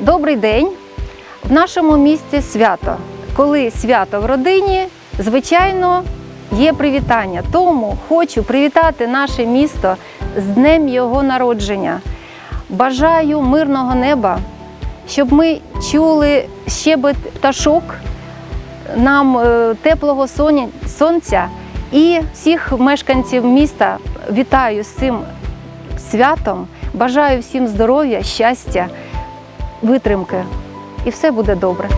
Добрий день! В нашому місті свято. Коли свято в родині, звичайно, є привітання. Тому хочу привітати наше місто з днем його народження. Бажаю мирного неба, щоб ми чули щебет пташок, нам е, теплого сонця і всіх мешканців міста вітаю з цим святом. Бажаю всім здоров'я, щастя, витримки, і все буде добре.